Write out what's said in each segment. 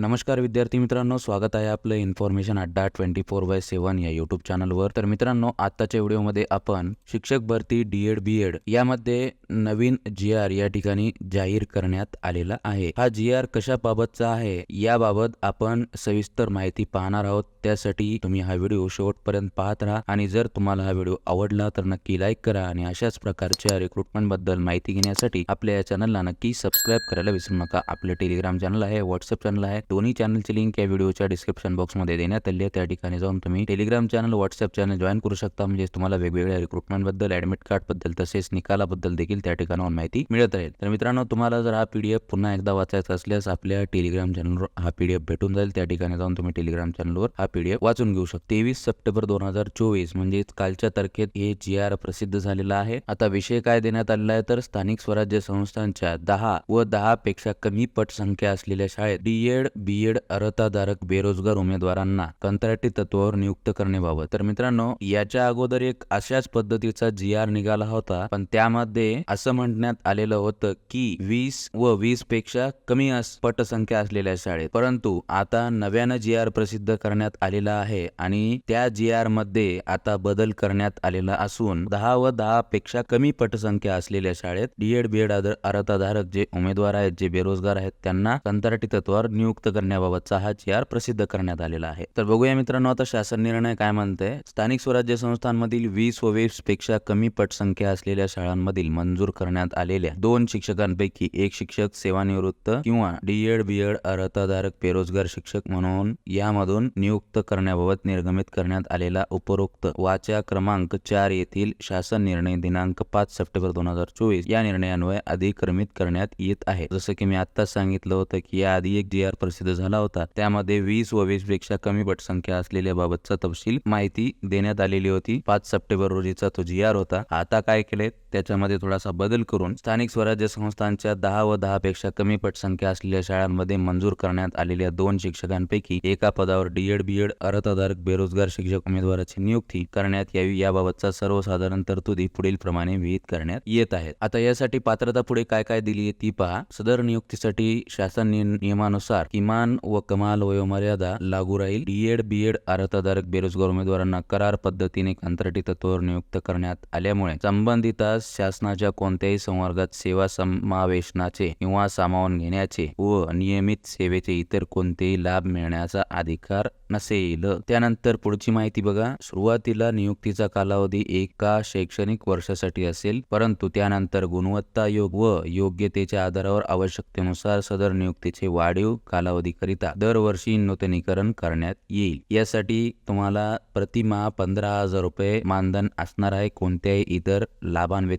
नमस्कार विद्यार्थी मित्रांनो स्वागत आहे आपलं इन्फॉर्मेशन अड्डा ट्वेंटी फोर बाय सेवन या युट्यूब चॅनलवर तर मित्रांनो आत्ताच्या व्हिडिओमध्ये आपण शिक्षक भरती डी एड बी एड यामध्ये नवीन जी आर या ठिकाणी जाहीर करण्यात आलेला आहे. हा जी आर कशाबाबतचा आहे? याबाबत आपण सविस्तर माहिती पाहणार आहोत. त्यासाठी तुम्ही हा व्हिडिओ शेवटपर्यंत पाहत राहा आणि जर तुम्हाला हा व्हिडिओ आवडला तर नक्की लाईक करा आणि अशाच प्रकारच्या रिक्रुटमेंटबद्दल माहिती घेण्यासाठी आपल्या या चॅनलला नक्की सबस्क्राईब करायला विसरू नका. आपलं टेलिग्राम चॅनल आहे व्हॉट्सअप चॅनल आहे. दोन्ही चॅनलची लिंक या व्हिडिओच्या डिस्क्रिप्शन बॉक्समध्ये देण्यात आली आहे. त्या ठिकाणी जाऊन तुम्ही Telegram channel WhatsApp channel join करू शकता. म्हणजे तुम्हाला वेगवेगळ्या रिक्रुटमेंटबद्दल ऍडमिट कार्डबद्दल तसेच निकालाबद्दल देखील त्या ठिकाणावर माहिती मिळत राहील. तर मित्रांनो तुम्हाला जर हा पीडीएफ पुन्हा एकदा वाचायचा असल्यास आपल्या टेलिग्राम चॅनलवर हा पीडीएफ भेटून जाईल. त्या ठिकाणी जाऊन तुम्ही टेलिग्राम चॅनलवर हा पीडीएफ वाचून घेऊ शकता. तेवीस सप्टेंबर दोन हजार चोवीस म्हणजे कालच्या तारखेत हे जी आर प्रसिद्ध झालेला आहे. आता विषय काय देण्यात आलेला आहे? तर स्थानिक स्वराज्य संस्थांच्या दहा व दहा पेक्षा कमी पट संख्या असलेल्या शाळेत डीएड बीएड अर्हताधारक बेरोजगार उमेदवारांना कंत्राटी तत्वावर नियुक्त करण्याबाबत. तर मित्रांनो याच्या अगोदर एक अशाच पद्धतीचा जी आर निघाला होता. पण त्यामध्ये असं म्हणण्यात आलेलं होतं की वीस व वीसपेक्षा कमी अस- पटसंख्या असलेल्या शाळेत. परंतु आता नव्यानं जी आर प्रसिद्ध करण्यात आलेला आहे आणि त्या जी आरमध्ये आता बदल करण्यात आलेला असून दहा व दहा पेक्षा कमी पटसंख्या असलेल्या शाळेत डीएड बीएड अर्हताधारक जे उमेदवार आहेत जे बेरोजगार आहेत त्यांना कंत्राटी तत्वावर नियुक्त करण्याबाबतचा हा जी आर प्रसिद्ध करण्यात आलेला आहे. तर बघूया मित्रांनो आता शासन निर्णय काय म्हणते स्थानिक स्वराज्य संस्थांमधील वीस व वीसपेक्षा कमी पटसंख्या असलेल्या शाळांमधील मंजूर करण्यात आलेल्या दोन शिक्षकांपैकी एक शिक्षक सेवानिवृत्त किंवा डीएड बीएड अर्हताधारक बेरोजगार शिक्षक म्हणून यामधून नियुक्त करण्याबाबत निर्गमित करण्यात आलेला उपरोक्त वाचा क्रमांक चार येथील शासन निर्णय दिनांक पाच सप्टेंबर दोन हजार चोवीस या निर्णयान्वये अधिक्रमित करण्यात येत आहे. जसं की मी आत्ताच सांगितलं होतं की याआधी एक जी आर प्रसिद्ध झाला होता. त्यामध्ये वीस व वीसपेक्षा कमी पटसंख्या असलेल्या बाबतचा तपशील माहिती देण्यात आलेली होती. पाच सप्टेंबर रोजीचा तो जी आर होता. आता काय केले त्याच्यामध्ये थोडासा बदल करून स्थानिक स्वराज्य संस्थांच्या दहा व दहापेक्षा कमी पटसंख्या असलेल्या शाळांमध्ये मंजूर करण्यात आलेल्या दोन शिक्षकांपैकी एका पदावर डीएड बीएड अर्हताधारक बेरोजगार शिक्षक उमेदवाराची नियुक्ती करण्यात यावी याबाबतचा सर्वसाधारण तरतुदी पुढील प्रमाणे विहित करण्यात येत आहेत. आता यासाठी पात्रता पुढे काय काय दिली आहे ती पहा. सदर नियुक्तीसाठी शासन नियमानुसार किमान व कमाल वयोमर्यादा लागू राहील. डीएड बीएड अर्हताधारक बेरोजगार उमेदवारांना करार पद्धतीने कंत्राटी तत्वावर नियुक्त करण्यात आल्यामुळे संबंधितास शासनाच्या कोणत्याही संवर्गात सेवा समावेशनाचे किंवा सामावून घेण्याचे व नियमित सेवेचे इतर कोणतेही लाभ मिळण्याचा अधिकार नसेल. त्यानंतर पुढची माहिती बघा. सुरुवातीला नियुक्तीचा कालावधी एका शैक्षणिक वर्षासाठी असेल परंतु त्यानंतर गुणवत्ता योग व योग्यतेच्या आधारावर आवश्यकतेनुसार सदर नियुक्तीचे वाढीव कालावधीकरिता दरवर्षी नूतनीकरण करण्यात येईल. यासाठी तुम्हाला प्रतिमा पंधरा हजार रुपये मानधन असणार आहे. कोणत्याही इतर लाभांव्यतिरिक्त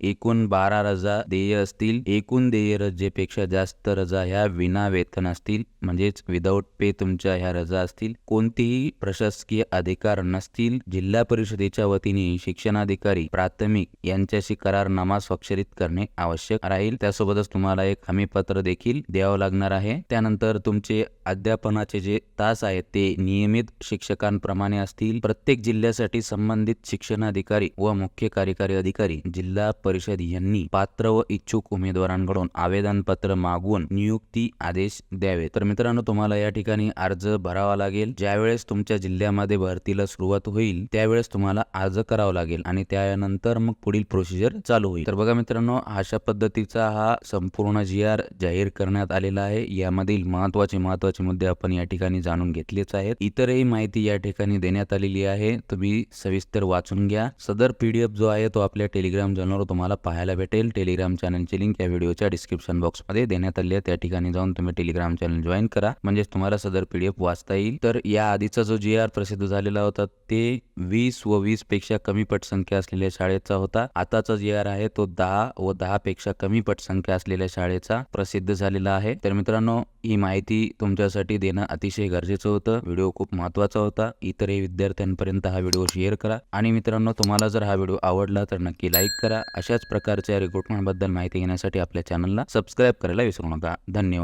एकूण बारा रजा देय असतील. एकूण देय रजेपेक्षा जास्त रजा ह्या विना वेतन असतील. म्हणजेच विदाऊट पे तुमच्या ह्या रजा असतील. कोणतेही प्रशासकीय अधिकार नसतील. जिल्हा परिषदेच्या वतीने शिक्षणाधिकारी प्राथमिक यांच्याशी करारनामा स्वाक्षरित करणे आवश्यक राहील. त्यासोबतच तुम्हाला एक हमीपत्र देखील द्यावं लागणार आहे. त्यानंतर तुमचे अध्यापनाचे जे तास आहेत ते नियमित शिक्षकांप्रमाणे असतील. प्रत्येक जिल्ह्यासाठी संबंधित शिक्षणाधिकारी व मुख्य कार्यकारी अधिकारी जिल्हा परिषद यांनी पात्र व इच्छुक उमेदवारांकडून आवेदनपत्र मागवून नियुक्ती आदेश द्यावे तर मित्रांनो तुम्हाला या ठिकाणी अर्ज भरावा लागेल. ज्यावेळेस तुमच्या जिल्ह्यामध्ये भरतीला सुरुवात होईल त्यावेळेस तुम्हाला अर्ज करावा लागेल आणि त्यानंतर मग पुढील प्रोसिजर चालू होईल. तर बघा मित्रांनो अशा पद्धतीचा हा संपूर्ण जी आर जाहीर करण्यात आलेला आहे. यामधील महत्त्वाचे महत्त्वाचे मुद्दे आपण या ठिकाणी जाणून घेतलेच आहेत. इतरही माहिती या ठिकाणी देण्यात आलेली आहे. तुम्ही सविस्तर वाचून घ्या. सदर पीडीएफ जो आहे तो आपल्या टेलिग्राम चॅनलवर तुम्हाला पाहायला भेटेल. टेलिग्राम चॅनलची लिंक या व्हिडिओच्या डिस्क्रिप्शन बॉक्समध्ये देण्यात आली आहे. त्या ठिकाणी जाऊन तुम्ही टेलिग्राम चॅनल जॉईन करा. म्हणजेच तुम्हाला सदर पीडीएफ वाचता येईल. तर या आधीचा जो जी आर प्रसिद्ध झालेला होता ते वीस व वीसपेक्षा कमी पटसंख्या असलेल्या शाळेचा होता. आताचा जी आर आहे तो दहा व दहा पेक्षा कमी पटसंख्या असलेल्या शाळेचा प्रसिद्ध झालेला आहे. तर मित्रांनो ही माहिती तुमच्यासाठी देणं अतिशय गरजेचं होतं. व्हिडिओ खूप महत्त्वाचा होता. इतरही विद्यार्थ्यांपर्यंत हा व्हिडिओ शेअर करा. आणि मित्रांनो तुम्हाला जर हा व्हिडिओ आवडला तर नक्की लाईक करा. अशाच प्रकारच्या रिक्रुटमेंटबद्दल माहिती घेण्यासाठी आपल्या चॅनलला सबस्क्राईब करायला विसरू नका. धन्यवाद.